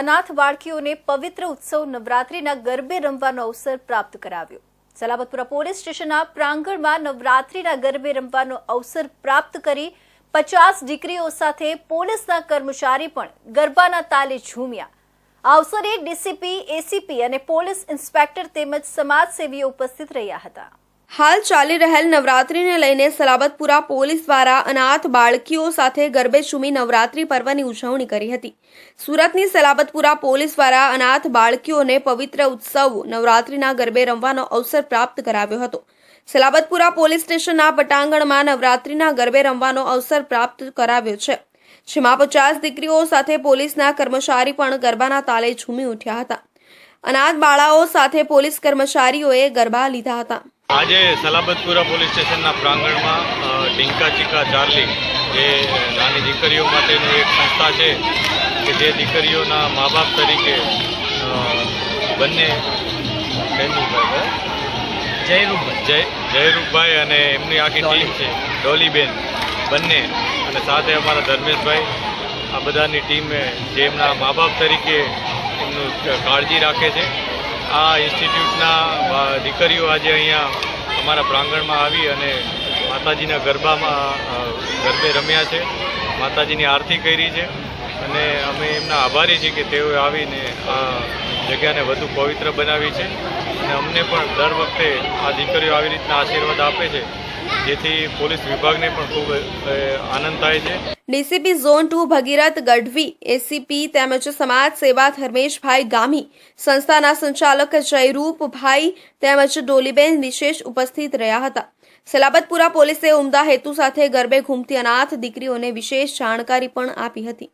અનાથ બાળકીઓને પવિત્ર ઉત્સવ નવરાત્રીના ગરબે રમવાનો અવસર પ્રાપ્ત કરાવ્યો. સલાબતપુરા પોલીસ સ્ટેશનના પ્રાંગણમાં નવરાત્રીના ગરબે રમવાનો અવસર પ્રાપ્ત કરી પચાસ દીકરીઓ સાથે પોલીસના કર્મચારી પણ ગરબાના તાલે ઝૂમ્યા. અવસરે ડીસીપી, એસીપી અને પોલીસ ઇન્સ્પેક્ટર તેમજ સમાજસેવીઓ ઉપસ્થિત રહ્યા હતા. હાલ ચાલી રહેલ નવરાત્રીને લઈને સલાબતપુરા પોલીસ દ્વારા અનાથ બાળકીઓ સાથે ગરબે ઝૂમી નવરાત્રી પર્વની ઉજવણી કરી હતી. સુરતની સલાબતપુરા પોલીસ દ્વારા અનાથ બાળકીઓને પવિત્ર ઉત્સવ નવરાત્રીના ગરબે રમવાનો અવસર પ્રાપ્ત કરાવ્યો હતો. સલાબતપુરા પોલીસ સ્ટેશનના પટાંગણમાં નવરાત્રીના ગરબે રમવાનો અવસર પ્રાપ્ત કરાવ્યો છે. જેમાં પચાસ દીકરીઓ સાથે પોલીસના કર્મચારી પણ ગરબાના તાલે ઝૂમી ઉઠ્યા હતા. અનાથ બાળાઓ સાથે પોલીસ કર્મચારીઓએ ગરબા લીધા હતા. આજે સલાબતપુરા પોલીસ સ્ટેશનના પ્રાંગણમાં ડિંકા ચીકા ચાર્લી જે નાની દીકરીઓ માટેનું એક સંસ્થા છે કે જે દીકરીઓના મા બાપ તરીકે બંને જયરૂપભાઈ. જય જયરૂપભાઈ અને એમની આખી ટીમ છે ડોલીબેન બંને. અને સાથે અમારા ધર્મેશભાઈ આ બધાની ટીમે જે એમના મા બાપ તરીકે એમનું કાળજી રાખે છે. આ ઇન્સ્ટિટ્યૂટના દીકરીઓ આજે અહીંયા અમારા પ્રાંગણમાં આવી અને માતાજીના ગરબામાં ગરબે રમ્યા છે. માતાજીની આરતી કરી છે અને અમે એમના આભારી છીએ કે તેઓએ આવીને આ જગ્યાને વધુ પવિત્ર બનાવી છે. અને અમને પણ દર વખતે આ દીકરીઓ આવી રીતના આશીર્વાદ આપે છે. જેથી પોલીસ વિભાગને પણ ખૂબ આનંદ થાય છે. DCP zone two Bhagirath Gadhvi, ACP તેમજ સમાજ સેવા ધર્મેશભાઈ ગામી, સંસ્થાના સંચાલક જયરૂપભાઈ તેમજ ડોલીબેન વિશેષ ઉપસ્થિત રહ્યા હતા. સલાબતપુરા પોલીસે ઉમદા હેતુ સાથે ગરબે ઘૂમતી અનાથ દીકરીઓને વિશેષ જાણકારી પણ આપી હતી.